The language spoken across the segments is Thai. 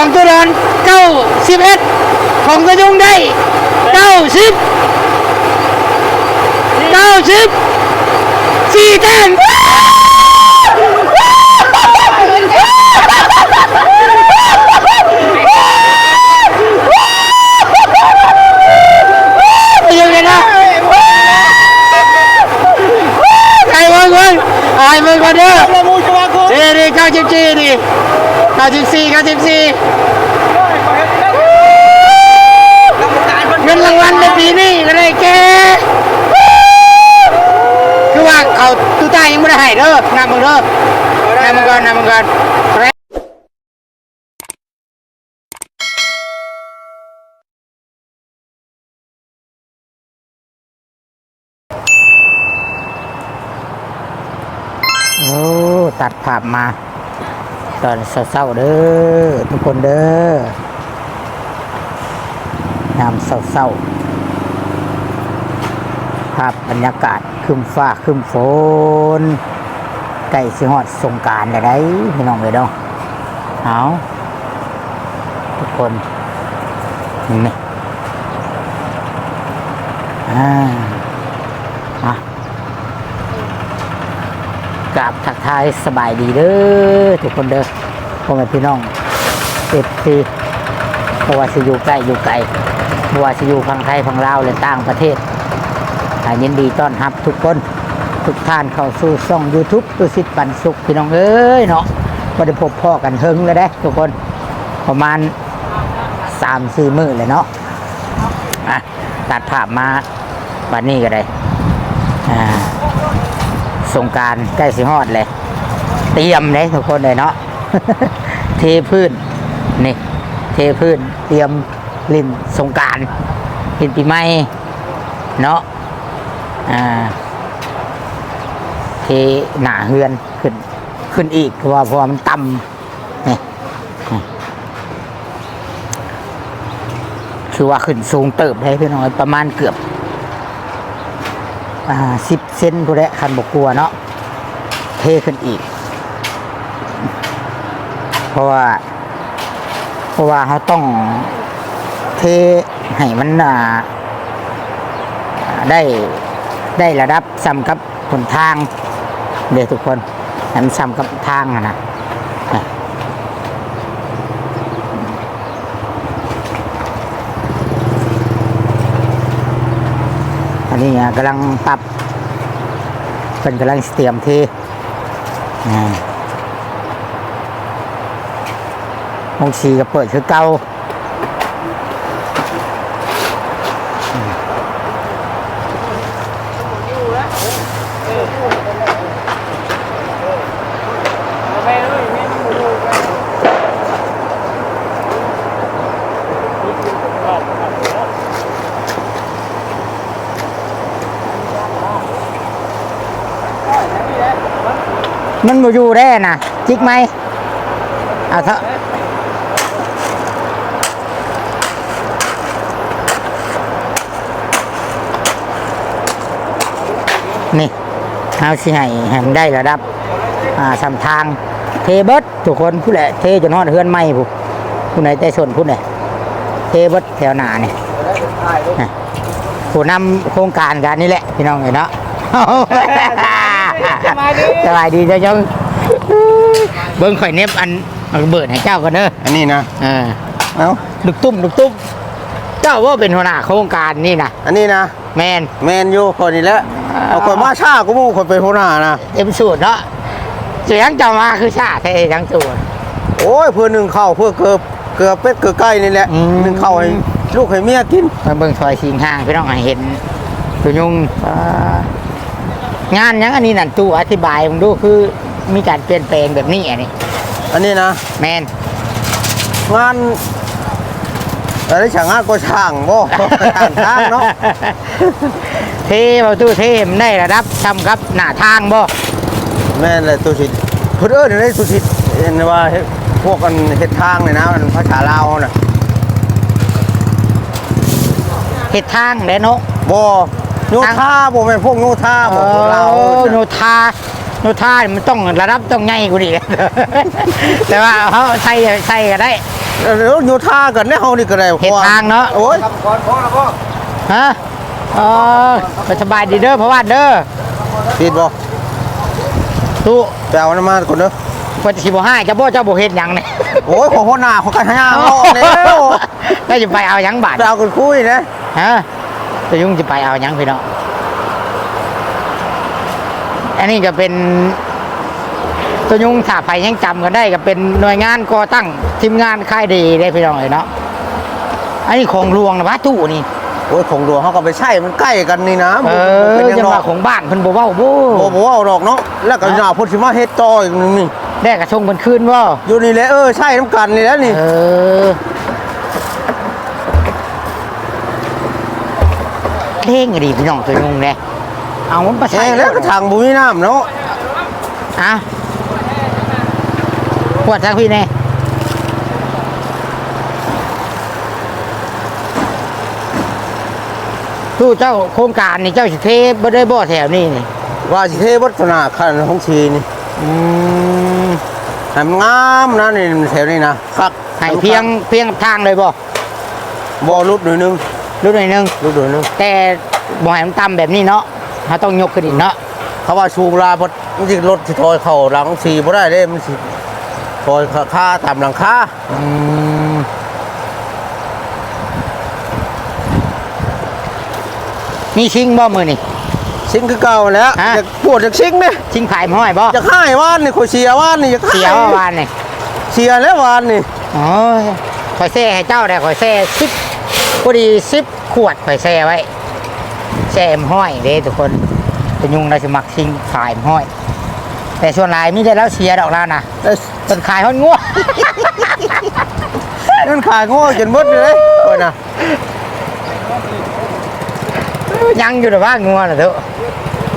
ของตัวดอนเก้าสิบเอ็ดของกระยุงได้เก้าสิบเก้าสิบสี่แต้มกระยุงเลยนะไอ้เมึงเมึงไอ้เมึงก่อนเด้อละมูชวากูดีดีเก้าสิบสี่ดี เก้าสิบสี่เก้าสิบสี่กรรมการมันเงินรางวัลในปีนี้ก็ได้แกคือว่าเขาตูตายังไม่ได้ให้เด้อนำมึงเด้อนำมึงก่อนนำมึงก่อนโอ้ตัดภาพมา ตอนเศร้าๆเด้อทุกคนเด้อยามเศร้าๆภาพบรรยากาศคึมฟ้าคึมฝนใกล้สิฮอดสงกรารได้พี่น้องเลยเนาะเอาทุกคนนี่อ่าอะกราบทักทายสบายดีเด้อทุกคนเด้อ พ่อแม่พี่น้องเอฟซีเพราะว่าสิอยู่ใกล้อยู่ไกลเพราะว่าสิอยู่ฝั่งไทยฝั่งลาวและต่างประเทศอ่ยินดีต้อนรับทุกคนทุกท่านเข้าสู่ช่อง YouTube ตุสิทธิ์ปันสุขพี่น้องเอ้ยเนาะก็ได้พบพ่อกันเฮิงเลยเด้ทุกคนประมาณสามสี่มือเลยเนาะอะตัดภาพมาวันนี้ก็ได้อ่าสงการใกล้สิฮอดเลย เตรียมเลยทุกคนเลยเนาะ เทพื้นนี่ เทพื้นเตรียมลินสงการลินปีใหม่เนาะอ่าเทหนาเฮือนขึ้นขึ้นอีกเพราะว่าพราะว่ามันต่ำนี่คือว่าขึ้นสูงเติบได้พี่น้อยประมาณเกือบอ่าสิบเซนผู้ใดคันบกกลัวเนาะเทขึ้นอีก ราะว่า เพราะว่าเขาต้องเทให้มันอ่าได้ได้ระดับซ้ำกับหนทางเดี๋ยวทุกคนให้มันซ้ำกับทางนะนี่อันนี้กำลังปรับเป็นกำลังเตรียมเทอ่างสีก็เปิดคือเก่ามันมาอยู่ได้นะจิกไหมเอาเถอะ นี่เอาสิให้ให้มันได้ระดับอ่าสำทางเทเบิดทุกคนผู้แหละเทจนฮอดเฮือนไม่ผู้ผู้ไหนแต่ชนผู้ไหนเทเบิดแถวหน้านี่นะผู้นำโครงการการนี้แหละพี่น้องเห็นเนาะสบายดีสบายดีเจ้าจงเบิ้งข่อยเน็บอันเอาระเบิดให้เจ้ากันเด้ออันนี้นะเออเอ้าลูกตุ้มลูกตุ้มเจ้าว่าเป็นหัวหน้าโครงการนี่นะอันนี้นะแมนแมนยูคนนี้แหละ เอาคนมาช้ากูมูคนเป็นหัวหน้านะเต็มสูตรเนาะเสียงเจ้ามาคือชาติทั้งสูตรโอ้ยเพื่อหนึ่งเข้าวเพื่อเกือบเกือบเป็ดเกือบไก่นี่แหละอืมหนึ่งเข้าวให้ลูกให้เมียกินมาเบิ่งซอยชิงห้างพี่น้องให้เห็นตัวยุงอ่างานหยังอันนี้นั่นตู้อธิบายผมดูคือมีการเปลี่ยนแปลงแบบนี้อันนี้ อันนี้นะแมนงานอะไรช่างงานก็ช่างบ่ช่างทางเนาะ เทเอาตู้เทมันได้ระดับทำครับหน้าทางบ่แม่นเลยตุชิตเพิ่นเอิ้นได้ตุชิตเห็นว่าเฮ็ดพวกกันเฮ็ดทางเลยนะมันภาษาลาวน่ะเฮ็ดทางเด้เนาะบ่โยธาบ่แม่นพวกโยธาบ่พวกลาวโอ้เอิ้นโนน่ะทาโนท่านี่มันต้องระดับต้องใหญ่กว่านี้แต่ว่าเขาใส่ใส่ก็ได้แล้วโยธากันเนี่ยเฮานี่ก็ได้เห็นทางเนาะโอ้ยฮะ เออไปสบายดีเด้อเพราะว่าเด้อผิดบ่ตู้ไปเอาน้ำมันก่อนเด้อเพิ่นสิบ่ให้เจ้าบ่เจ้าบ่เฮ็ดหยังนี่โอ้ยของหัวหน้าของกันห้าเอาแล้วแล้วจะไปเอาหยังบาดไปเอากันคุยนะฮะจะยุ่งจะไปเอาหยังพี่น้องอันนี้ก็เป็นตัวยุงถ้าไปยังจำกันได้ก็เป็นหน่วยงานก่อตั้งทีมงานค่ายดีได้พี่น้องเลยเนาะอันนี้ของหลวงนะวะตู้นี่ โอ้ยของหลวงเขาก็ไปใช่มันใกล้กันนี่นะเอเป็นอยังจะดอมากของบ้านเพิ่นบ่เว้าบ่โอ้โหเอาดอกเนาะแล้วก็หน้าพุ่นสิมาเฮ็ดต่ออีกนึงนี่ได้กระชงเพิ่นคืนบ่อยู่นี่แหละเออใช่น้ำกันนี่แหล้วนี่เออเท่งอะดีพี่น้องตัวยุงเนี่ยเอามันมาแห้ใส่งแล้วก็ทางบุญน้ำเนาะอะขวดสักพี่แน่ ตู้เจ้าโครงการนี่เจ้าสิเทบ่ได้บ่แถวนี้นี่ว่าสิเทวัฒนาคันของชีนี่อืมให้มันงามนะนี่แถวนี้นะคักให้เพียงเพียงทางเลยบ่บ่รุดหน่อยนึงรู้หน่อยหนึงรุดหน่อยนึงแต่บ่ให้มันต่ำแบบนี้เนาะถ้าต้องยกขึ้นอีกเนาะเขาว่าชูลาบดมันสิรถสิถอยเข้าหลังสีบ่ได้เด้มันสิถอยค่าตามหลังคาอืม มีชิงบ่มือนี่ ซิงคือเก่าแล้วฮะ อยากปวดจากซิงเนี่ยชิงผายห้อยบ่จะค่ายวานนี่ข่อยเสียวานนี่จะค่าเสียว่าวานนี่เสียแล้ววานนี่โอ้ยข่อยแซ่ให้เจ้าได้ข่อยแซ่สิบพอดีสิบขวดข่อยแซ่ไว้แซ่เอ็มห้อยเด้ทุกคนเป็นยุงได้สมักชิงขายเอ็มห้อย แต่ส่วนหลายมีแต่แล้วเสียดอกแล้วนะเอ้ยเป็นขายห้อนงัวนั่นขายโง่จนหมดเลยโอ้ยนะ ยังอยู่แต่ว่างัวนะเถอะ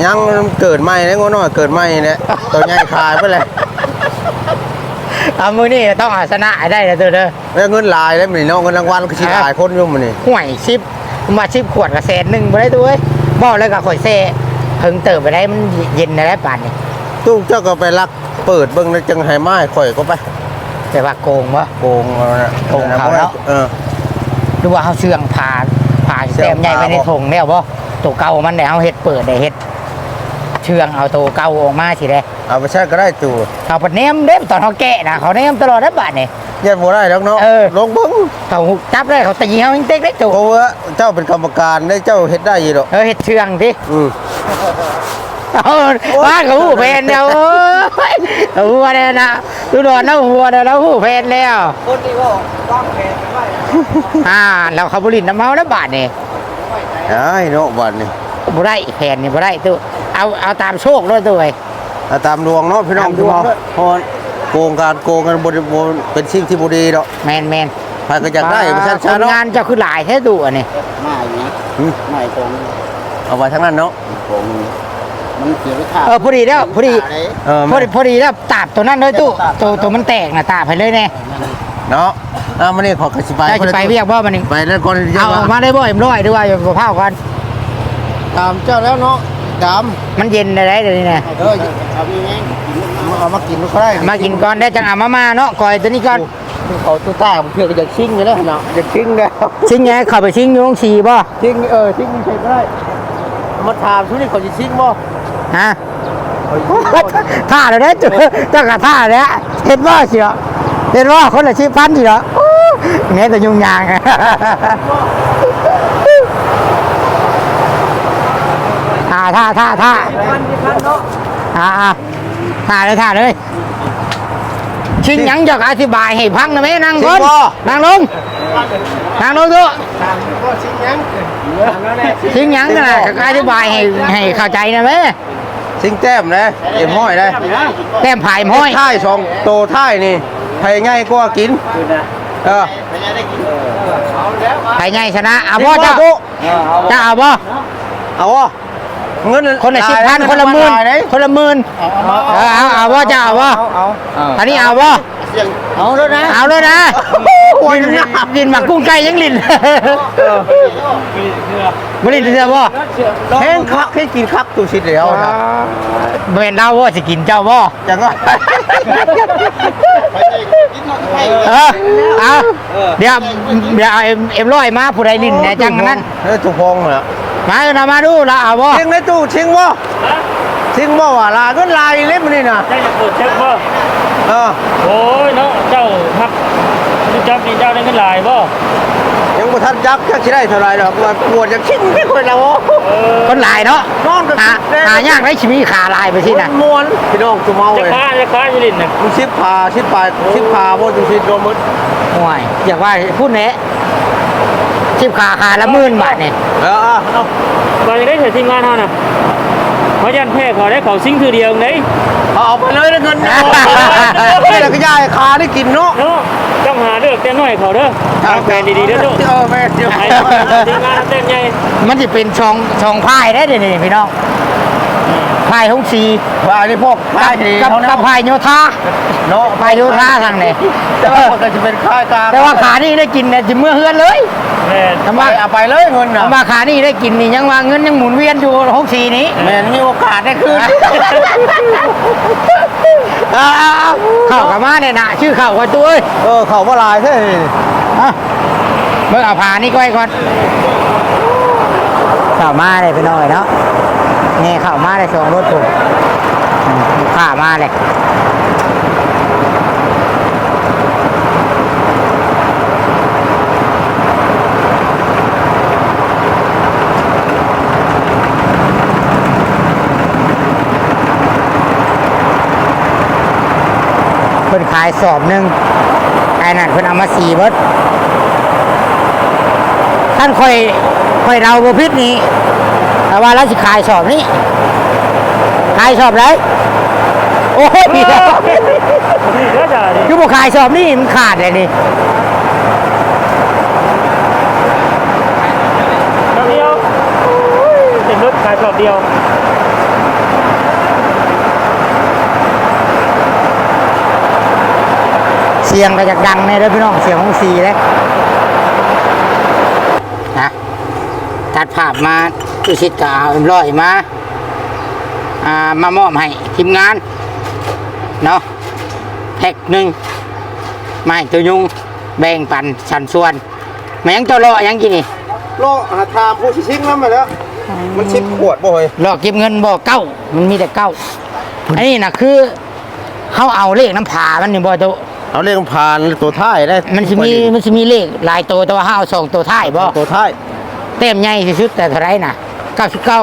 ยังเกิดใหม่แล้วโง่น้อยเกิดใหม่เนี่ยตัวใหญ่ขายไปเลยเอามือนี่ต้องเอาชนะให้ได้เลยเถอะเด้อแล้วเงินหลายแล้วมันนี่เนาะเงินรางวัลก็สิหลายคนอยู่มันนี่ห่วยชิปมาชิปขวดกับแสนหนึ่งไปได้ตัวเว้ยบอกเลยกับข่อยแซ่เพิ่งเติบไปได้มันเย็นได้ป่านนี่ตู้เจ้าก็ไปลักเปิดเบิ่งแล้วจังให้ไม้ข่อยก็ไปแต่ว่าโกงวะโกงเอานะโกงเขาแล้วเออหรือว่าเขาเชื่องผ่าผ่าเชื่แต้องมใหญ่ไปในผ่าบ่ถุงแล้วบ่ตัวเก่ามันเนี่ยเอาเห็ดเปิดได้เห็ดเชื่องเอาตัวเก่าออกมาสิเด้เอาไปใช้ก็ได้ตู้เขาปดเนมเด้ตอนเขาแกะนะเขาเนมตลอดได้บาทนี่ยันบ่ได้แล้วเนาะเออลงเบิ่งเขาจับได้เขาตีเขายิงเต็กได้ตัวเพราะว่าเจ้าเป็นกรรมการได้เจ้าเฮ็ดได้อยู่ดอกเออเห็ดเชื่องดิอืมเออว่าเขาหูเพนแล้วโอ้ยเอาหัวเนี่ยนะดูดอนแล้วหัวเนี่ยแล้วหูเพนแล้วคนที่ว่าต้องแพงไป อ่าแล้วเขาบริณน้ำเมาแล้วบาทนี่ไอ้เนาะบัดนี้บ่ได้แผนนี่บ่ได้ตู้เอาเอาตามโชคด้วยตัวเองเอาตามดวงเนาะพี่น้องตามดวงเพราะโกงการโกงกันบ่ได้บ่เป็นสิ่งที่บ่ดีดอกแมนแมนใครก็อยากได้ประชาชคนนเนาะงานเจ้าคือหลายแท้ดูอันนี้ไม่นะอืมไม่ตรงเอาไว้ทั้งนั้นเนาะตรงมันเสียไปค่าเออพอดีแล้วพอดีเออพอดีพอดีแล้วตาบตัวนั้นเลยตู้ตัวตัวมันแตกนะตาบไปเลยแน่เนาะ เอามานี่ขอกระสิไปเจ้าจะไปเรียกบ่มันนี่ไปแล้วก่อนที่จะเอาออกมาได้บ่เอ็มร้อยด้วยว่าอย่าบ่เผากันตามเจ้าแล้วเนาะตามมันเย็นได้เดี๋ยวนี้นะเออเอาพี่แม่งกินน้เอามากินก็ได้มากินก่อนได้จังเอามามาเนาะก่อยตัวนี้ก่อนเขาตัวตาผมเพื่อก็อยากชิงอยู่แล้วเนาะอยากชิงแล้วชิงไงเข้าไปชิงอยู่ตรงฉี่บ่ชิงเออชิงใช่ก็ได้มาถามทุกนี่เขาจะชิงบ่ฮะท่าเลยเด้อจุเจ้ากะท่าเลยเห็นว่าเชียวเห็นว่าคนละชีพพันเชียวอู้ เนี่ยแต่ยุ่งยากท่าท่าท่าท่าอ่าอ่าท่าเลยท่าเลยชิงหยังจะอธิบายให้พังนะแม่นั่งก่อนนั่งลงนั่งลงดูชิงหยังกันนะก็อธิบายให้ให้เข้าใจนะแม่ชิงแต้มนะเอ็มห้อยได้แต้มผายม้อยท้ายสองโตท้ายนี่ไผง่ายกว่ากิน เออไปไงชนะ เอาบ่เจ้าเจ้าเอาบ่เอาวะเงินคนละสิบพันคนละหมื่นคนละหมื่นเออเอาเอาบ่เจ้าเอาบ่เอาเอาตอนนี้เอาบ่เอาแล้วนะเอาเลยนะ โอ้ยนะลินหมักกุ้งไก่ยังลินบ่ลินเสือบ่แห้งคักให้กินคักตูชิดแล้วนะบ่แม่นดาวบ่สิกินเจ้าบ่จังก็ไปเลยกินนอนไปเออเอาเดี๋ยวเดี๋ยวเอาเอ็มเอ็มร้อยมาผู้ใดลินแหน่จังนั้นเฮ้ยตุพงเหรอมาเอามาดูละเอาบ่ชิงในตู้ชิงบ่ชิงบ่ว่าลาก็ลายเล็บมันนี่นะได้จะเปิดเช็คบ่เออโอ้ยเนาะเจ้าพักนี่ จับนี่เจ้าได้เงินหลายบ่ยังบ่ทันจักจักสิได้เท่าไหร่ดอกว่าปวดจากชิงไม่ค่อยแล้วเออคนหลายเนาะนอนก็หาหายากได้ชีวิตขาลายไปสิน่ะมวนพี่น้องจุเมาจะเลยค้าจะค้าอยู่ลินน่ะมันชิบพาชิบปลายชิบพาบ่จุชิดโดนมึดห่วยอยากว่าพูดแหนะชิบขาขาละหมื่นบาทเนี่ยเออเอาเอาก่อนจะได้เสร็จทีมงานเฮาน่ะ เพราะยันแพ้เขาได้เขาซิงคือเดียวไหนเอาเอาไปเลยนะเงินนะไม่แล้วก็ยายคาได้กินเนาะเนาะต้องหาเลือกแต่น้อยเขาเด้อเอาแฟนดีๆเด้อลูกเออแม่เดี๋ยวให้ทีมงานเต้นใหญ่มันจะเป็นช่องช่องพายได้เดี๋ยวนี้พี่น้อง พายหงสีว่านี่พวกค่ายที่กับเขากับพายโยธา เนาะพายโยธาทางไหน แต่ว่ามันก็จะเป็นค่ายกลางแต่ว่าขานี่ได้กินเนี่ยจะเมื่อเฮือนเลยแม่นทำไปไมเอาไปเลยเงินนะทำไมาขานี่ได้กินนี่ยังว่าเงินยังหมุนเวียนอยู่หงสีนี้ แม่นมีโอกาสได้คืนเอาเอาเอาเข้ากับมาเนี่ยนะชื่อเข้ากับตัวเอ้ยเออเขาว่าลายใช่เอาเมื่อเอาผานี่ก้อยก่อนเข้ามาเลยพี่น้อยเนาะ นี่เข้ามาเลยสองรถผมข้ามาเลยเพิ่นขายสอบหนึ่งไอ้นั่นเพิ่นเอามาสี่เบิดท่านค่อยค่อยเราบ่พิษนี้ แต่ว่าเราสิขายสอบนี้ขายสอบไหนโอ้ยนี่เด้อจ้าดิคือบ่ขายสอบนี่มันขาดเลยนี่เดียวเต็มรถขายรอบเดียวเสียงก็จะดังในเด้อพี่น้องเสียงของสีเลยนะ ตัดภาพมาตุชิตกเอาเอ็มร้อยมาอ่ามามอบให้ทีมงานเนาะแพ็กหนึ่งไม่ตัวยุงแบ่งปันสันส่วนแม่งตัวเลาะยังกินนี่โลหาทามผู้ชิชิงแล้วมาแล้ว มันชิบขวดบ่เฮ้ยเลาะเก็บเงินบ่เก้ามันมีแต่เก้าอันนี้นะคือเขาเอาเลขน้ำผามันนี่บ่ตัวเอาเรียกผ่านตัวท้ายได้มันจะมีมันจะมีเลขหลายตัวแต่ว่าเขาเอาสองตัวท้ายบ่ตัวท้าย เต็มใหญ่ที่สุดแต่เท่าไหรน่ะเก้าสิบเก้า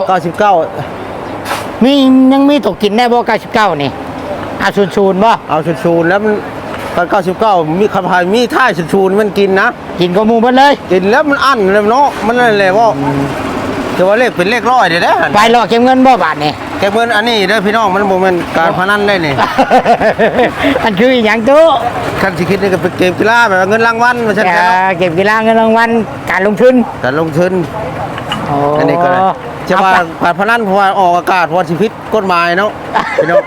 99 มียังมีตกกินได้บ่เก้าสิบเก้านี่อาชูนชูนบ่เอาชูนๆแล้วมันตอน99มีคำพายมีท้ายชูนๆมันกินนะ กินก็มูเบิดเลย กินแล้วมันอั้นเลยเนาะมันนั่นแหละว่า แต่ว่าเลขเป็นเลขร้อยเด้อเด้อไปหลอกเก็บเงินบ่บาทนี่แกเงินอันนี้เด้อพี่น้องมันบ่แม่นการพนันได้นี่มันคืออหย่างตู้คันสิคิดนี่ก็เป็นเกมกีฬาแบบว่าเงินรางวัลมาซั่นเอ่กันเนาะอเก็บกีฬาเงินรางวัลการลงทุนการลงทุนโอ้อันนี้ก็ได้จะว่าการพนันเพราะว่าออกอากาศเพราะว่าชีวิตกฎหมายเนาะพี่น้อง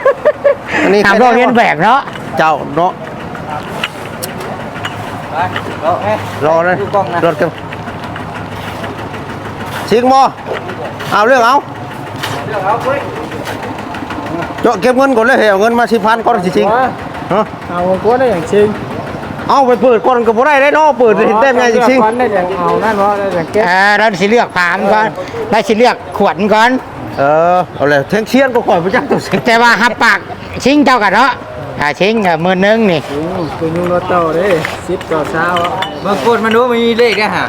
อันนี้ทำโรงเรียนแบบเนาะเจ้าเนาะรอเลยรถกัน ชิงบ่เอาเรื่องเอาเจาะเก็บเงินก่อนเลยเอาเงินมาสิพันก่อนสิชิงฮะเอากวนได้อย่างจริงเอาไปเปิดก่อนก็บ่ได้ได้เนาะเปิดเห็นเต็มไงสิชิงควันได้อย่างเอานั่นเพราะได้อย่างเก็บเออเราสิเลือกผามก่อนเราสิเลือกขวดก่อนเออเอาเลยเทงเชียนก็ข่อยไปจักตัวสิแต่ว่าหับปากชิงเจ้ากันเนาะอ่าชิงหมื่นหนึงนี่ตัวยูโรโต้เด้สิบต่อเช้าบางคนมันรู้มันมีเลขได้ฮะ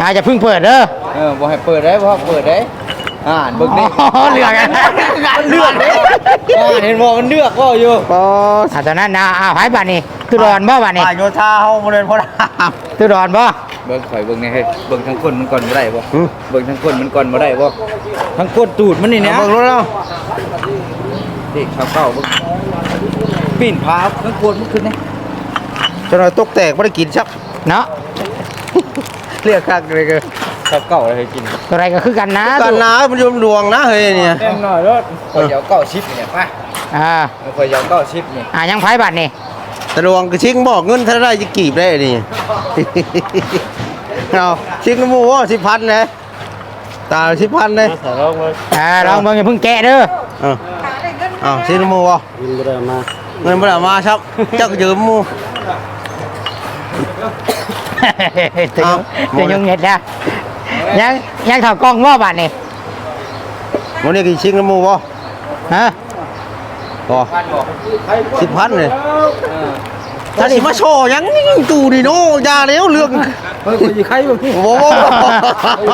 อาจะเพิ่งเปิดเด้อ เออบอกให้เปิดได้เพราะเปิดได้อ่านเบิ่งนี่อ๋อเลือกกันเลือกเด้อ่านเห็นบอกมันเลือกก็อยู่ปออ่าตอนนั้นนะอ้าวหายบาทนี่ตุดอนบ่บาทนี่ป่าโยธาเฮาบ่ได้พอดามตุดอนบ่เบิ่งข่อยเบิ่งนี่เฮ้ยเบิ่งทั้งคนมันก่อนบ่ได้บ่อืมเบิ่งทั้งคนมันก่อนบ่ได้บ่ทั้งกดตูดมันนี่เอานะเบิ่งรถแล้วเด็กข้าวเก่าเบิ่งปีนพาทั้งกดมันขึ้นนี่จนเราตกแตกบ่ได้กินชับเนาะเรียกคักเลยก็ ข้าวเก่าอะไรให้กินตัวไรก็คือกันนะกันนามันยมดวงนะเฮ้ยเนี่ยแจ้งหน่อยรถข่อยจะเอาเก้าชิปเนี่ยไปอ่าข่อยจะเอาเก้าชิปนี่อ่ายังไผบาทนี่ตะลวงก็ชิงบอกเงินเท่าไรจะกีบได้นี่เอาชิงน้ำมูว่าสิพันเลยตาสิพันเลยสารองไว้อ่าลองเบิ่งอย่าเพิ่งแกะเด้อเออเอาชิงน้ำมูว่ายินบ่ได้มาเงินบ่ได้มาครับเจ้าก็ยืมหมูตัวเอายุงตัวยุงเห็ดแล้ว ยังยังถอดกล้องว่าบาดนี่วันนี้กี่ชิงน้ำมูว่าฮะก็สิพันเลยถ้าสิมาโชว์หยังตูดิโนอยาแล้วเรื่องเฮ้ยคนอยู่ใครบ่พี่โอ้โห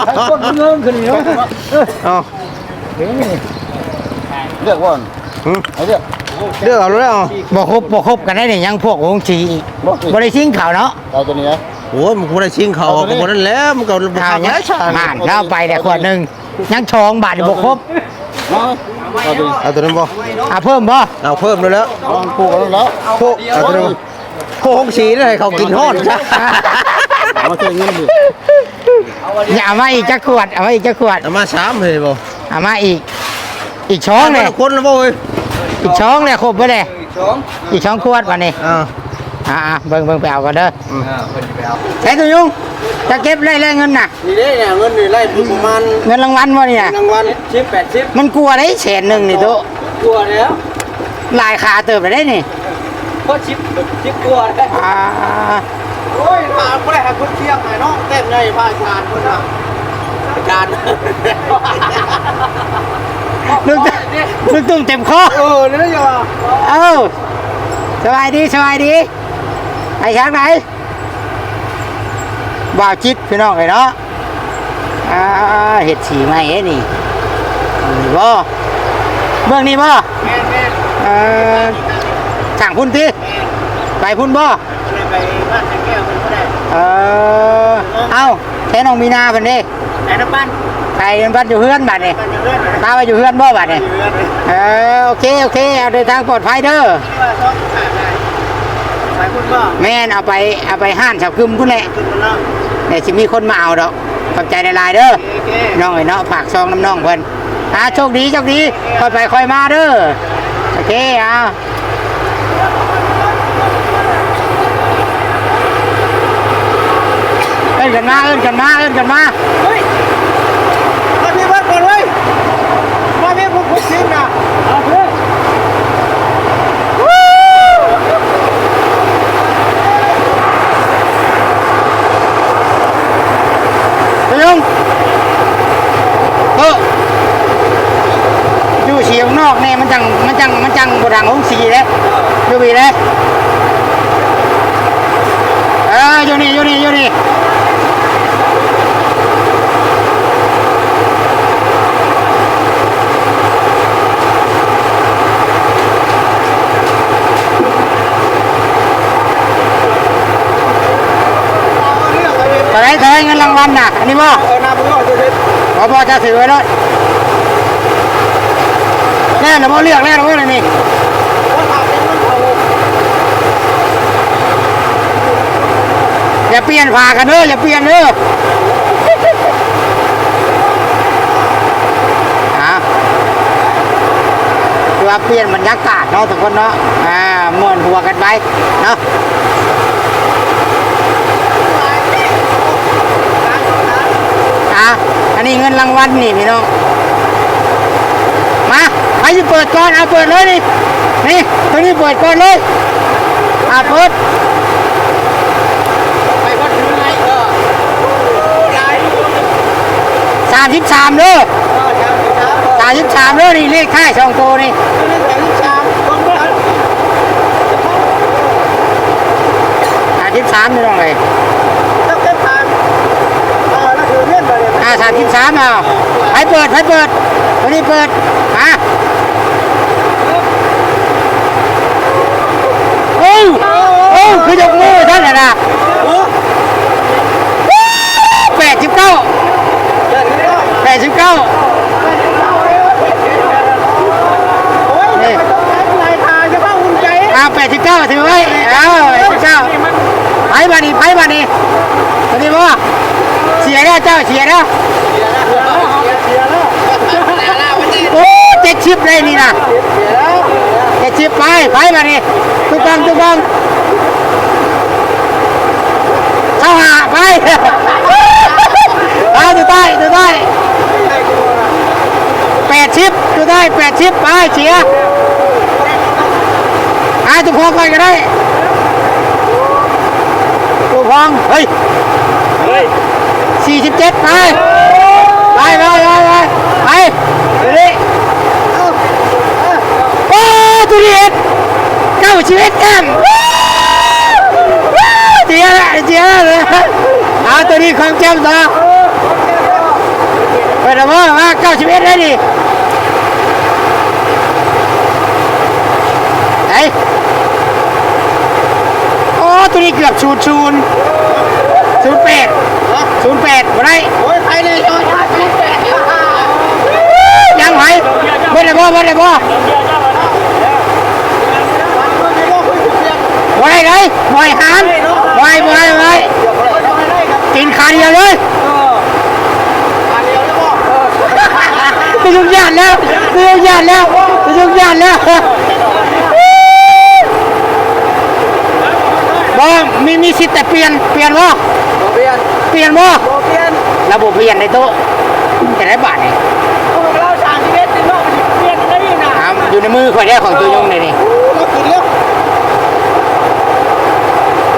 ใครคนเงินขึ้นนี่เนาะเอาเลือกว่าหืมเอาเลือกเลือกเอาแล้วเอาบ่ครบบ่ครบกันได้นี่ยังพวกวงชีอีกบ่ได้ชิงเขาเนาะเอาตัวนี้นะ โอ้ยมันคงได้ชิงเขากับคนนั้นแหล้วมันก็ข่าวทำยัแล้งวชาผ่านแล้วไปแต่ขวดหนึ่งยังชองบาทอยู่บ่ครบเอาเอาตัวนี้เอาตัวนั้นบ่อะเพิ่มบ่เอาเพิ่มด้วยแล้วลองปลูกแล้วแล้วโคเอาตัวนั้นบ่โคหงสีได้ให้เขากินฮอดจ้ะเอามาใช้เงินดิอย่าเอามาอีกจักขวดเอามาอีกจักขวดเอามาสามเลยบ่เอามาอีก อีกช้องเลยอามาคนละบ่เว้ยอีกช้องเลยครบบ่เลยอีกช้องขวดวันนี้ อ่าอ่าๆเบิ่งเบิ่งไปเอากันเด้ออ่าเพิ่นสิไปเอาใช้ตัวยุงจะเก็บได้แรงเงินน่ะ นี่เด้เนี่ยเงินนี่ไล่ประมาณเงินรางวัลบ่เนี่ยรางวัลชิปแปดชิปมันกลัวได้แสนหนึ่งนี่โตะกลัวแล้วลายขาเติบไปได้นี่เพราะชิปชิปกลัวแล้วอ่าโอ้ยมาบ่ได้ให้คนเที่ยงให้น้องเต็มเลยพระอาจารย์คนน่ะอาจารย์ลูกตุ้มลูกตุ้มเต็มคอเออนี่อย่าว่าเอ้าสบายดีสบายดี ไปทางไหนบ่าวจิตพี่น้องเลยเนาะอ่าเห็ดสีไหมเอ้นี่นี่บ่เบื้องนี้บ่เออสั่งพุ่นทีไปพุ่นบ่ไปบ้านแก้วมันก็ได้เออเอ้าแค่น้องมีนาเพิ่นเด้ไหนน้ำปั้นไปบ้านอยู่เฮือนบัดนี่ปั้นอยู่เรื่อยตาไปอยู่เฮือนบ่บัดนี่อยู่เรื่อยเออโอเคโอเคเอาเดินทางปลอดภัยเด้อ ที่ว่าต้องขาดอะไร ไปคุณก็แม่นเอาไปเอาไปห้านชาวคึมพุ่นแหละขึ้นมาแล้วเดี๋ยวสิมีคนมาเอาดอกขอบใจในลายๆเด้อโอเคน้องไอ้เนาะฝากซองน้ำน้องเพิ่นอ่าโชคดีโชคดีค่อยไปค่อยมาเด้อโอเคเอาเอิ้นกันมาเอิ้นกันมาเอิ้นกันมามาพี่วัดก่อนเว้ยมาพี่ผมผมชิมนะเอาเพื่อน ไปลุงเออ อยู่เสียงนอกแน่มันจังมันจังมันจังบดังองสีเลยอยู่บีเลยเอออยู่นี่อยู่นี่อยู่นี่ตอนไหนเธอเงินรางวัลน่ะอันนี้บ่เออนาบุญก็จะเด็ดพอพอจะถือไว้เลยแน่นะพ่เลือกแน่นะพ่เลยนี่อย่าเปลี่ยนผ่ากันเด้ออย่าเปลี่ยนเด้ออะคือว่าเปลี่ยนบรรยากาศเนาะทุกคนเนาะอ่าม่วนหัวกันไปเนาะอะอันนี้เงินรางวัลนี่พี่น้องมา ใครจะเปิดก่อนเอาเปิดเลยนี่นี่ตัวนี้เปิดก่อนเลยอะเปิดไปวัดถึงไงเออสามสิบสามเด้อเออชามชามสามสิบสามเด้อนี่เลขท้ายสองตัวนี่ชามคนเมื่อสามสิบสามนี่น้องเลยต้องเก็บทานเออแล้วคือเลื่อนไปเลยอ่าสามสิบสามเอาไปเปิดไปเปิดตัวนี้เปิดมาโอ้ยโอ้ย คือยกมือท่านน่ะนะแปดสิบเก้าแปดสิบเก้านี่นายทาจะว่าอุ่นใจอ่าแปดสิบเก้าถือไว้เอาแปดสิบเก้าไปมานี่ไปมานี่ตัวนี้บ่เสียแล้วเจ้าเสียแล้วโอ้เจ็ดชิปเลยนี่นะเจ็ดชิปไปไปมาดิทุกบังทุกบัง เอาตัวใต้ตัวใต้แปดชิปตัวใต้แปดชิปไปเชียร์อาตัวพองก่อนก็ได้ตัวพองเฮ้ยเฮ้ยสี่สิบเจ็ดไปไปไปไปไปไปดูดิโอ้ตัวนี้เอ็ดเก้าชีวิตกัน เจียละเจียละเลยอาตัวนี้ของแจมต่อไปเดี๋ยวมาเก้าชีวิตได้ดิไอโอ้ตัวนี้เกือบชูนชูนศูนย์แปดศูนย์แปดบ่ได้โอ้ยใครเลยยอดชาติแปดยังไหวบ่ได้บ่บ่ได้บ่บ่ได้เลยบ่อยหาม บ่อยบ่อยบ่อยกินขาเดียวเลยไปยุ่งยากแล้วไปยุ่งยากแล้วไปยุ่งยากแล้วบ่มีมีสิทธิ์แต่เปลี่ยนเปลี่ยนบ่เปลี่ยนเปลี่ยนบ่เปลี่ยนระบบเปลี่ยนในโต๊ะจะได้บาทนี่เราสามสิบเอ็ดติดโลกเปลี่ยนได้ยังไงอ่าอยู่ในมือข่อยได้ของตัวยงเลยนี่เรากินแล้ว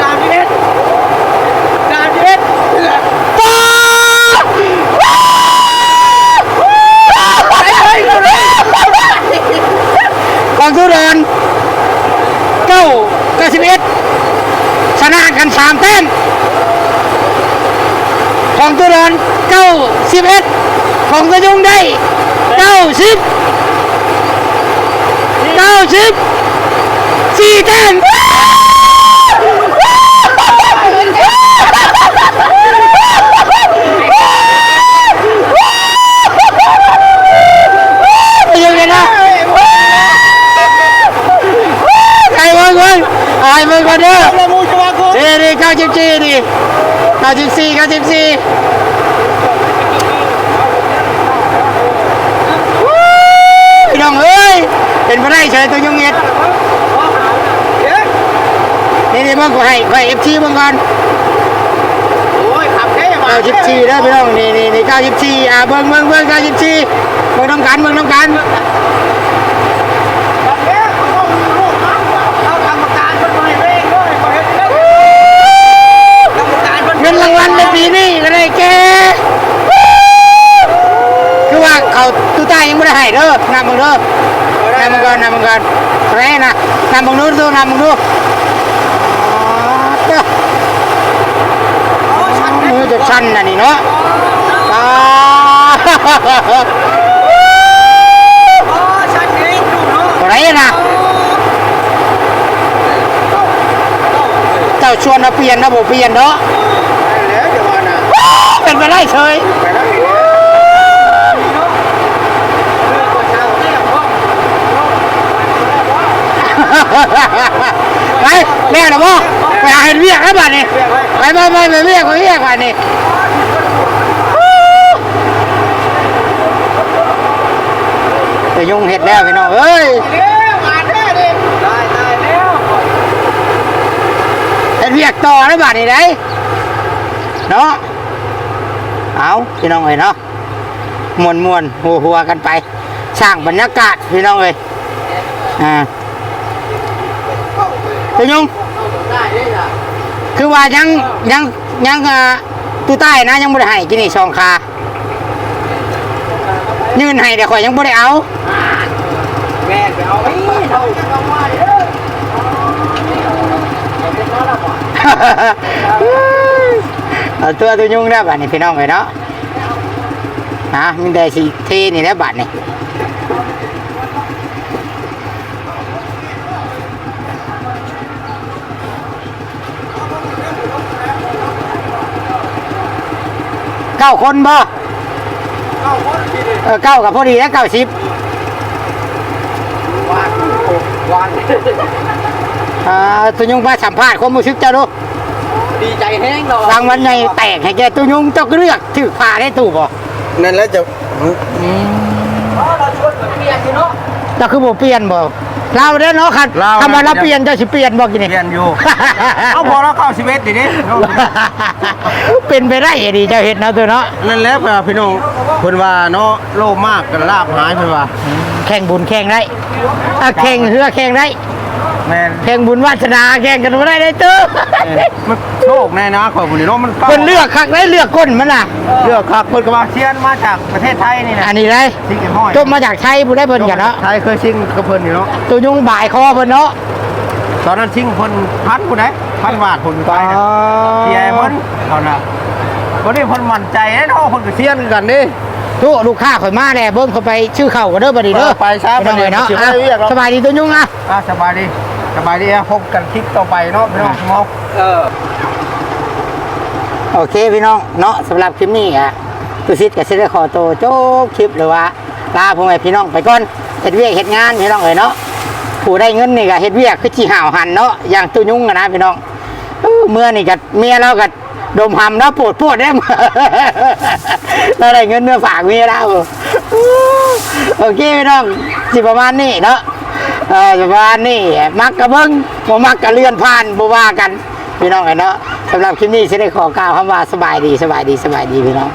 สามสิบเอ็ดสามสิบเอ็ด ของทุเรนเก้าเก้าสิบเอ็ดชนะกันสามแต้มของทุเรนเก้าสิบเอ็ดของตัวยงได้เก้าสิบเก้าสิบสี่แต้มไปยังไงนะไอ้เบิ้งเบิ้งไอ้เบิ้งก่อนเด้อ เรามูจะว่ากูนี่นี่เก้าสิบสี่นี่เก้าสิบสี่เก้าสิบสี่พี่น้องเอ้ยเป็นไปได้เฉยตัวยงเงียดนี่นี่เบิ้งก็ให้ให้เอฟซีเบิ้งก่อนโอ้ยขับแค่มาเก้าสิบสี่เด้อพี่น้องนี่นี่นี่เก้าสิบสี่อ่าเบิ้งเบิ้งเบิ้งเก้าสิบสี่เบิ้งน้ำกันเบิ้งน้ำกัน ขับแค่เขาลูกเขากรรมการคนใหม่เองด้วยเขาเห็นได้กรรมการค นเงินรางวัลในปีนี้ก็ได้แก่คือว่าเขาตู้ใต้ยังไม่ได้ให้เด้อนำมึงเด้อนำมึงก่อนนำมึงก่อนแร่นะนำมึงดูดูนำมึงดูมือจะชันนะนี่เนาะอ่าอ๋อชัดเจนดูเนาะไรนะเจ้าชวนมาเปลี่ยนนะบ่เปลี่ยนเนาะ แล้วเดี๋ยวว่านะ เป็นไปได้เฉยไปแล้วไปเรียกหรือบ่ไปหาเห็นเรียกแล้วบัดนี้ไปไปไปไปเรียกไปเรียกบัดนี้จะยุ่งเห็ดแล้วพี่น้องเอ้ยเร็วมาแน่ดิได้ได้แล้วเห็ดเรียกต่อแล้วบัดนี้ได้เนาะ เอาพี่น้องเอ้ยเนาะมวนมวนหัวหัวกันไป สร้างบรรยากาศพี่น้องเอ้ยอ่าจะยุ่งคือว่ายังยังยังตู้ใต้นะยังไม่ได้ให้กินนี่ซองคายื่นให้แต่ข่อยยังไม่ได้เอาแม่ไปเอาไอ้เท่าจะเอาไว้ เด้อเอาตัวตัวยุ่งแล้วบัดนี้พี่น้องเลยเนาะฮะมีแต่สีเทนี่แหล้วบัดนี่เก้าคนบ่เออเก้ากับพอดีแล้วเก้าสิบวันวันอ่าตุยุงมาสัมภาษณ์ความรู้สึกเจ้าดู ดีใจแห้งดอกรางวัลใหญ่แตกให้แกตุยุงเจ้าก็เลือกถือผ้าได้ตู้บ่นั่นแล้วจะเราชวนเปลี่ยนอยู่เนาะเจ้าคือบ่เปลี่ยนบ่เราเด้อเนาะคันเราคำว่าเราเปลี่ยนเจ้าสิเปลี่ยนบ่กินนี่เปลี่ยนอยู่เอาพอแล้วเข้าชีวิตดิดิเป็นไปได้ดีเจ้าเห็ดเนาะตัวเนาะนั่นแหละพี่น้องเพิ่นว่าเนาะโลภมากกันลาบหายเพิ่นว่าแข่งบุญแข่งได้อะแข่งเรือแข่งได้ แม่นแข่งบุญวาสนาแข่งกันบ่ได้ได้เตื้อมันโชคแน่นะข่อยบุญนี่เนาะมันก้าคนเลือกคักได้เลือกก้นมันน่ะ เลือกครับเพิ่นก็ว่าเชียนมาจากประเทศไทยนี่นะอันนี้ได้ซิงกันห้อยจบมาจากไทยผู้ได้เพิ่นกันเนาะไทยเคยซิงกับเพิ่นนี่เนาะตัวยุงบ่ายคอเพิ่นเนาะตอนนั้นซิงเพิ่นพันผู้ใดพันบาทคนไปนะเสียเพิ่นตอนน่ะวันนี้เพิ่นมั่นใจแน่เนาะเพิ่นก็เชียนกันดิ ทุกลูกค้าข่อยมาแล้วเบิ่งเข้าไปชื่อเข้ากันเด้อบัดนี้เด้อไปช้าไปหน่อยเนาะไปอะเรียกเราสบายดีตัวยุงอะอะสบายดีสบายดีอะพบกันคลิปต่อไปเนาะพี่น้องมองเออโอเคพี่น้องเนาะสำหรับคลิปนี้อะตุซิดกับซิดได้ขอตัวจบคลิปหรือว่าลาพ่อแม่พี่น้องไปก่อนเฮ็ดเวียกเฮ็ดงานพี่น้องเอ้ยเนาะผู้ได้เงินนี่ก็เฮ็ดเวียกคือจีห่าวหันเนาะอย่างตัวยุงอะนะพี่น้องเออเมื่อนี่ก็เมียเราก็ ดมหำนะปวดปวดได้เราได้เงินเนื้อฝากมียเราโอเคพี่น้องสิประมาณนี้เนาะเออประมาณนี้มักกระเบิ้งบ่มักกระเลื่อนผ่านบ่ว่ากันพี่น้องเห็นเนาะสำหรับคลิปนี้ฉันได้ขอกล่าวคำว่าสบายดีสบายดีสบายดีพี่น้อง